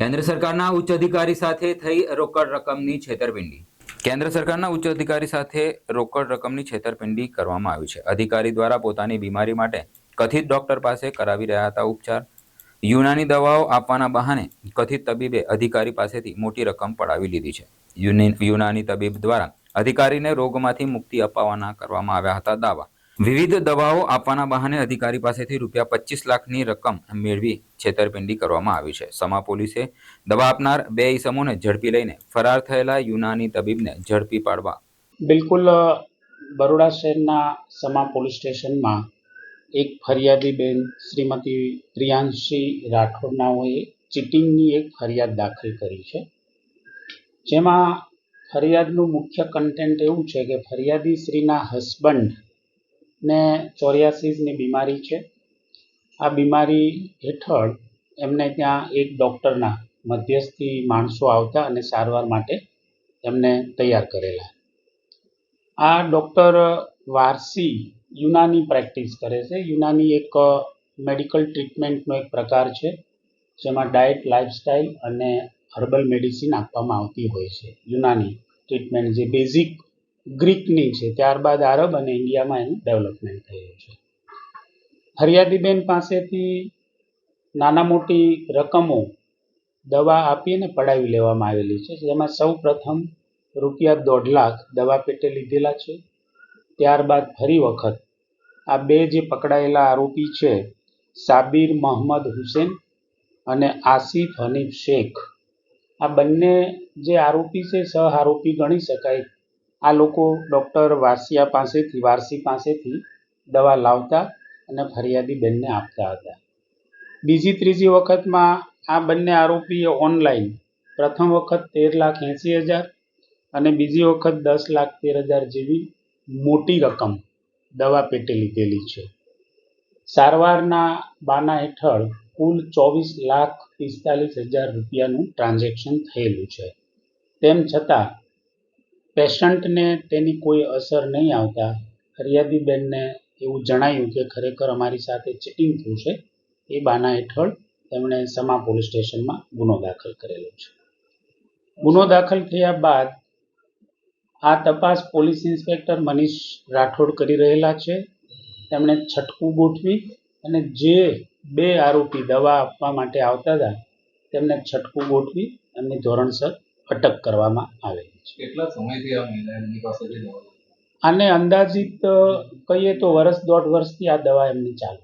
કેન્દ્ર સરકારના ઉચ્ચ અધિકારી સાથે થઈ રોકડ રકમની છેતરપિંડી. કેન્દ્ર સરકારના ઉચ્ચ અધિકારી સાથે રોકડ રકમની છેતરપિંડી કરવામાં આવી છે. અધિકારી દ્વારા પોતાની બીમારી માટે કથિત ડોક્ટર પાસે કરાવી રહ્યા હતા ઉપચાર. યુનાની દવાઓ આપવાના બહાને કથિત તબીબે અધિકારી પાસેથી મોટી રકમ પડાવી લીધી છે. યુનાની તબીબ દ્વારા અધિકારીને રોગમાંથી મુક્તિ અપાવવાના કરવામાં આવ્યા હતા દાવા. વિવિધ દવાઓ આપવાના બહાને અધિકારી પાસેથી રૂપિયા પચીસ લાખની રકમ મેળવી છેતરપિંડી કરવામાં આવી છે. સમા પોલીસે દવા આપનાર બે ઈસમોને ઝડપી લઈને ફરાર થયેલા યુનાની તબીબને ઝડપી પાડવા બિલકુલ બરોડા શહેરના સમા પોલીસ સ્ટેશનમાં એક ફરિયાદી બેન શ્રીમતી પ્રિયાંશી રાઠોડનાઓએ ચીટિંગની એક ફરિયાદ દાખલ કરી છે. જેમાં ફરિયાદનું મુખ્ય કન્ટેન્ટ એવું છે કે ફરિયાદી શ્રીના હસબન્ડને ચોર્યાસીસની બીમારી છે. આ બીમારી હેઠળ એમને ત્યાં એક ડૉક્ટરના મધ્યસ્થી માણસો આવતા અને સારવાર માટે એમને તૈયાર કરેલા. આ ડૉક્ટર વારસી યુનાની પ્રેક્ટિસ કરે છે. યુનાની એક મેડિકલ ટ્રીટમેન્ટનો એક પ્રકાર છે, જેમાં ડાયટ લાઇફસ્ટાઇલ અને હર્બલ મેડિસિન આપવામાં આવતી હોય છે. યુનાની ટ્રીટમેન્ટ જે બેઝિક ગ્રીકની છે. ત્યારબાદ આરબ અને ઇન્ડિયામાં એનું ડેવલપમેન્ટ થયું છે. ફરિયાદીબેન પાસેથી નાના મોટી રકમો દવા આપીને પડાવી લેવામાં આવેલી છે. જેમાં સૌ પ્રથમ રૂપિયા દોઢ લાખ દવા પેટે લીધેલા છે. ત્યારબાદ ફરી વખત આ બે જે પકડાયેલા આરોપી છે, સાબિર મોહમ્મદ હુસેન અને આસિફ હનીફ શેખ, આ બંને જે આરોપી છે, સહ આરોપી ગણી શકાય આ લોકો ડૉક્ટર વાસિયા પાસેથી, વારસી પાસેથી દવા લાવતા અને ફરિયાદી બેનને આપતા હતા. બીજી, ત્રીજી વખતમાં આ બંને આરોપીએ ઓનલાઈન પ્રથમ વખત તેર લાખ એંસી હજાર અને બીજી વખત દસ લાખ તેર હજાર જેવી મોટી રકમ દવા પેટે લીધેલી છે. સારવારના બાના હેઠળ કુલ ચોવીસ લાખ પિસ્તાલીસ હજાર રૂપિયાનું ટ્રાન્ઝેક્શન થયેલું છે. તેમ છતાં પેશન્ટને તેની કોઈ અસર નહીં આવતા. ફરિયાદીબેનને એવું જણાયું કે ખરેખર અમારી સાથે ચીટિંગ થયું છે. એ બાના હેઠળ તેમણે સમા પોલીસ સ્ટેશનમાં ગુનો દાખલ કરેલો છે. ગુનો દાખલ થયા બાદ આ તપાસ પોલીસ ઇન્સ્પેક્ટર મનીષ રાઠોડ કરી રહેલા છે. તેમણે છટકું ગોઠવી અને જે બે આરોપી દવા આપવા માટે આવતા હતા, તેમને છટકું ગોઠવી એમની ધોરણસર અટક કરવામાં આવેલી છે કેટલા સમયથી આ મહિલા એમની? આને અંદાજિત કહીએ તો વર્ષ દોઢ વર્ષથી આ દવા એમની ચાલુ